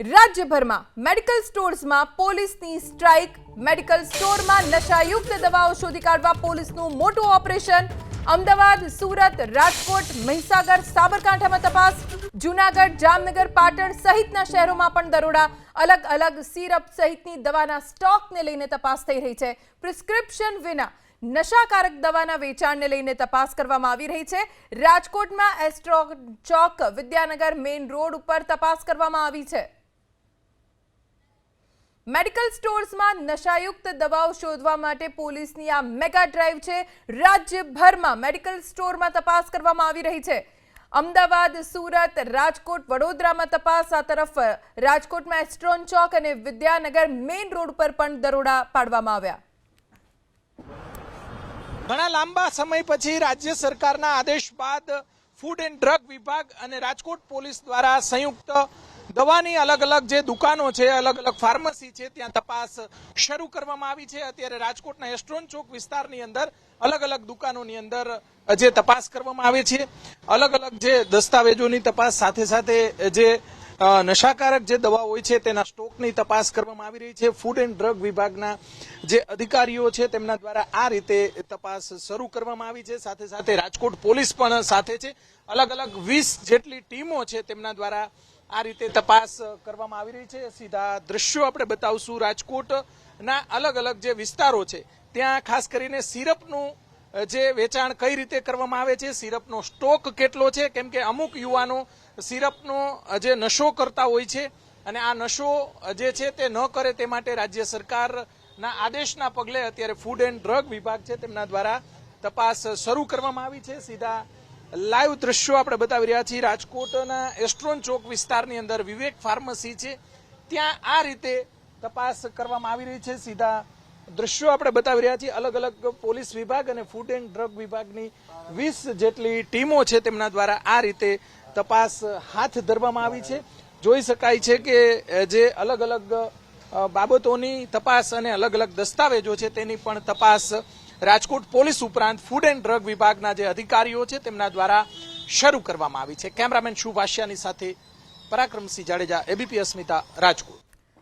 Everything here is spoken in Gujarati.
રાજ્યભરમાં મેડિકલ સ્ટોર્સમાં પોલીસની સ્ટ્રાઇક મેડિકલ સ્ટોરમાં નશાયુક્ત દવાઓ શોધી કાઢવા પોલીસનું મોટું ઓપરેશન અમદાવાદ, સુરત, રાજકોટ, મહીસાગર, સાબરકાંઠામાં તપાસ. જૂનાગઢ, જામનગર, પાટણ સહિતના શહેરોમાં પણ દરોડા. અલગ અલગ સિરપ સહિતની દવાના સ્ટોકને લઈને તપાસ થઈ રહી છે. પ્રિસ્ક્રિપ્શન વિના નશાકારક દવાના વેચાણને લઈને તપાસ કરવામાં આવી રહી છે. રાજકોટમાં astro Chowk Vidyanagar main road ઉપર તપાસ કરવામાં આવી છે. મેડિકલ સ્ટોર્સમાં નશાયુક્ત દવાઓ શોધવા માટે પોલીસની આ મેગા ડ્રાઈવ છે. રાજ્યભરમાં મેડિકલ સ્ટોરમાં તપાસ કરવામાં આવી રહી છે. અમદાવાદ, સુરત, રાજકોટ, વડોદરામાં તપાસ આ તરફ, રાજકોટમાં એસ્ટ્રોન ચોક અને વિદ્યાનગર મેઇન રોડ પર પણ દરોડા પાડવામાં આવ્યા. ઘણા લાંબા સમય પછી રાજ્ય સરકારના આદેશ બાદ ફૂડ એન્ડ ડ્રગ વિભાગ અને રાજકોટ પોલીસ દ્વારા સંયુક્ત દવાની અલગ અલગ જે દુકાનો છે, અલગ અલગ ફાર્મસી છે, ત્યાં તપાસ શરૂ કરવામાં આવી છે. અત્યારે રાજકોટના એસ્ટ્રોન ચોક વિસ્તારની અંદર અલગ અલગ દુકાનોની અંદર જે તપાસ કરવામાં આવે છે. અલગ અલગ જે દસ્તાવેજોની તપાસ સાથે સાથે જે નશાકારક જે દવા હોય છે, તેના સ્ટોકની તપાસ કરવામાં આવી રહી છે. ફૂડ એન્ડ ડ્રગ વિભાગના જે અધિકારીઓ છે, તેમના દ્વારા આ રીતે તપાસ શરૂ કરવામાં આવી છે. સાથે સાથે રાજકોટ પોલીસ પણ સાથે છે. અલગ અલગ વીસ જેટલી ટીમો છે, તેમના દ્વારા આ રીતે તપાસ કરવામાં આવી રહી છે. સીધા દ્રશ્યો આપણે બતાવશું. રાજકોટના અલગ અલગ જે વિસ્તારો છે, ત્યાં ખાસ કરીને સિરપનું જે વેચાણ કઈ રીતે કરવામાં આવે છે, સિરપનો સ્ટોક કેટલો છે, કેમ કે અમુક યુવાનો સિરપનો જે નશો કરતા હોય છે અને આ નશો જે છે તે ન કરે તે માટે રાજ્ય સરકારના આદેશના પગલે અત્યારે ફૂડ એન્ડ ડ્રગ વિભાગ છે, તેમના દ્વારા તપાસ શરૂ કરવામાં આવી છે. સીધા લાઈવ દ્રશ્યો આપણે બતાવી રહ્યા છીએ. રાજકોટના એસ્ટ્રોન ચોક વિસ્તારની અંદર વિવેક ફાર્મસી છે. ત્યાં આ રીતે તપાસ કરવામાં આવી રહી છે. સીધા દ્રશ્યો આપણે બતાવી રહ્યા છીએ. અલગ અલગ પોલીસ વિભાગ અને ફૂડ એન્ડ ડ્રગ વિભાગની વીસ જેટલી ટીમો છે તેમના દ્વારા આ રીતે તપાસ હાથ ધરવામાં આવી છે. જોઈ શકાય છે કે જે અલગ અલગ બાબતોની તપાસ અને અલગ અલગ દસ્તાવેજો છે તેની પણ તપાસ રાજકોટ પોલીસ ઉપરાંત ફૂડ એન્ડ ડ્રગ વિભાગના જે અધિકારીઓ છે, તેમના દ્વારા શરૂ કરવામાં આવી છે. કેમેરામેન શુભાષ્યાની સાથે પરાક્રમસિંહ જાડેજા, એબીપી અસ્મિતા, રાજકોટ.